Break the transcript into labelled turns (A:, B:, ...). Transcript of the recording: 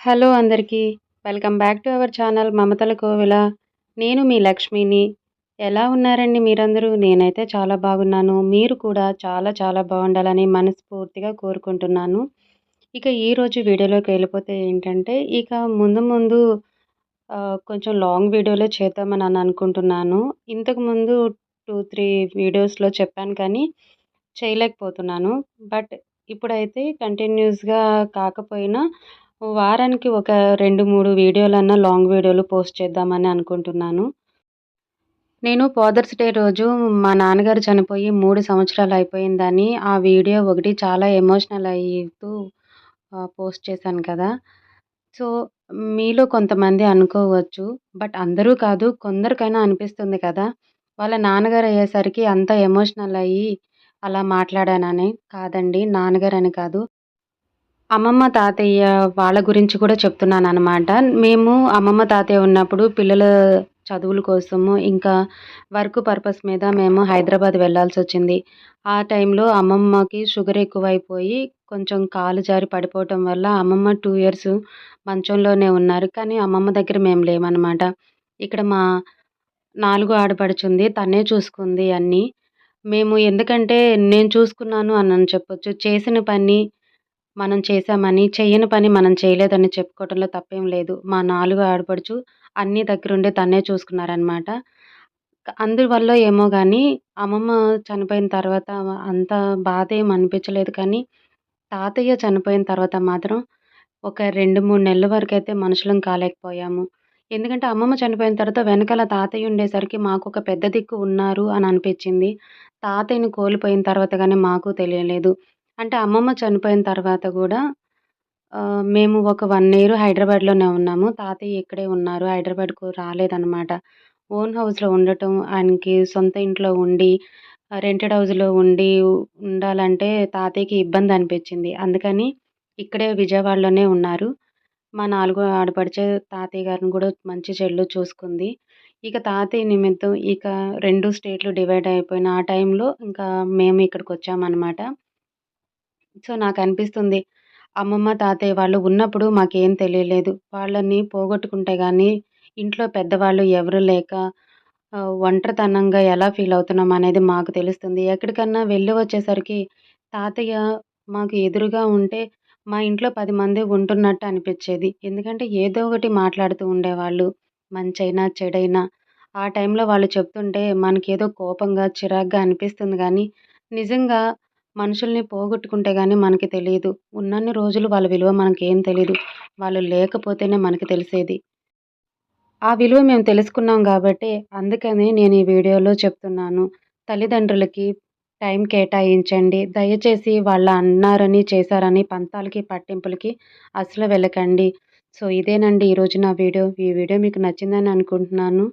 A: Hello అందరికీ welcome back to our channel Mamatala Kovila. నేను మీ లక్ష్మిని. ఎలా ఉన్నారండి మీరందరూ? నేనైతే చాలా బాగున్నాను. మీరు కూడా చాలా చాలా బాగుండాలని మనస్ఫూర్తిగా కోరుకుంటున్నాను. ఇక ఈరోజు వీడియోలోకి వెళ్ళిపోతే ఏంటంటే ఇక ముందు ముందు కొంచెం లాంగ్ వీడియోలో చేద్దామని అని అనుకుంటున్నాను. ఇంతకుముందు టూ త్రీ వీడియోస్లో చెప్పాను కానీ చేయలేకపోతున్నాను. బట్ ఇప్పుడైతే కంటిన్యూస్గా కాకపోయినా వారానికి ఒక రెండు మూడు వీడియోలన్నా లాంగ్ వీడియోలు పోస్ట్ చేద్దామని అనుకుంటున్నాను. నేను ఫాదర్స్ డే రోజు మా నాన్నగారు చనిపోయి మూడు సంవత్సరాలు అయిపోయిందని ఆ వీడియో ఒకటి చాలా ఎమోషనల్ అవుతూ పోస్ట్ చేశాను కదా. సో మీలో కొంతమంది అనుకోవచ్చు బట్ అందరూ కాదు కొందరికైనా అనిపిస్తుంది కదా. వాళ్ళ నాన్నగారు అయ్యేసరికి అంత ఎమోషనల్ అయ్యి అలా మాట్లాడానని కాదండి నాన్నగారు అని కాదు. అమ్మమ్మ తాతయ్య వాళ్ళ గురించి కూడా చెప్తున్నాను అనమాట మేము అమ్మమ్మ తాతయ్య ఉన్నప్పుడు పిల్లల చదువుల కోసము ఇంకా వర్క్ పర్పస్ మీద మేము హైదరాబాద్ వెళ్ళాల్సి వచ్చింది. ఆ టైంలో అమ్మమ్మకి షుగర్ ఎక్కువైపోయి కొంచెం కాలు జారి పడిపోవటం వల్ల అమ్మమ్మ టూ ఇయర్స్ మంచంలోనే ఉన్నారు. కానీ అమ్మమ్మ దగ్గర మేము లేమన్నమాట. ఇక్కడ మా నాలుగు ఆడపడుచుంది తనే చూసుకుంది అన్నీ. మేము ఎందుకంటే నేను చూసుకున్నాను అని చెప్పొచ్చు. చేసిన పని మనం చేశామని చెయ్యని పని మనం చేయలేదని చెప్పుకోవటంలో తప్పేం లేదు. మా నాలుగు ఆడపడుచు అన్నీ దగ్గరుండి తనే చూసుకున్నారనమాట అందువల్ల ఏమో కానీ అమ్మమ్మ చనిపోయిన తర్వాత అంత బాధ ఏం అనిపించలేదు కానీ తాతయ్య చనిపోయిన తర్వాత మాత్రం ఒక రెండు మూడు నెలల వరకు అయితే మనుషులం కాలేకపోయాము. ఎందుకంటే అమ్మమ్మ చనిపోయిన తర్వాత వెనకాల తాతయ్య ఉండేసరికి మాకు ఒక పెద్ద దిక్కు ఉన్నారు అని అనిపించింది. తాతయ్యని కోల్పోయిన తర్వాత కానీ మాకు తెలియలేదు. అంటే అమ్మమ్మ చనిపోయిన తర్వాత కూడా మేము ఒక వన్ ఇయర్ హైదరాబాద్లోనే ఉన్నాము. తాతయ్య ఇక్కడే ఉన్నారు. హైదరాబాద్కు రాలేదన్నమాట. ఓన్ హౌస్లో ఉండటం ఆయనకి సొంత ఇంట్లో ఉండి రెంటెడ్ హౌస్లో ఉండి ఉండాలంటే తాతయ్యకి ఇబ్బంది అనిపించింది. అందుకని ఇక్కడే విజయవాడలోనే ఉన్నారు. మా నాలుగో ఆడపడిచే తాతయ్య గారిని కూడా మంచి చెల్లు చూసుకుంది. ఇక తాతయ్య నిమిత్తం ఇక రెండు స్టేట్లు డివైడ్ అయిపోయిన ఆ టైంలో ఇంకా మేము ఇక్కడికి వచ్చామన్నమాట. సో నాకు అనిపిస్తుంది అమ్మమ్మ తాతయ్య వాళ్ళు ఉన్నప్పుడు మాకేం తెలియలేదు. వాళ్ళని పోగొట్టుకుంటే కానీ ఇంట్లో పెద్దవాళ్ళు ఎవరు లేక ఒంటరితనంగా ఎలా ఫీల్ అవుతున్నాం అనేది మాకు తెలుస్తుంది. ఎక్కడికన్నా వెళ్ళి వచ్చేసరికి తాతయ్య మాకు ఎదురుగా ఉంటే మా ఇంట్లో పది మంది ఉంటున్నట్టు అనిపించేది. ఎందుకంటే ఏదో ఒకటి మాట్లాడుతూ ఉండేవాళ్ళు. మంచైనా చెడైనా. ఆ టైంలో వాళ్ళు చెప్తుంటే మనకేదో కోపంగా చిరాగ్గా అనిపిస్తుంది కానీ నిజంగా మనుషుల్ని పోగొట్టుకుంటే కానీ మనకి తెలియదు ఉన్నన్ని రోజులు వాళ్ళ విలువ మనకేం తెలియదు వాళ్ళు లేకపోతేనే మనకి తెలిసేది. ఆ విలువ మేము తెలుసుకున్నాం కాబట్టి అందుకని నేను ఈ వీడియోలో చెప్తున్నాను. తల్లిదండ్రులకి టైం కేటాయించండి. దయచేసి వాళ్ళ అన్నారని చేశారని పంతాలకి పట్టింపులకి అసలు వెళ్ళకండి. సో ఇదేనండి ఈరోజు నా వీడియో. ఈ వీడియో మీకు నచ్చిందని అనుకుంటున్నాను.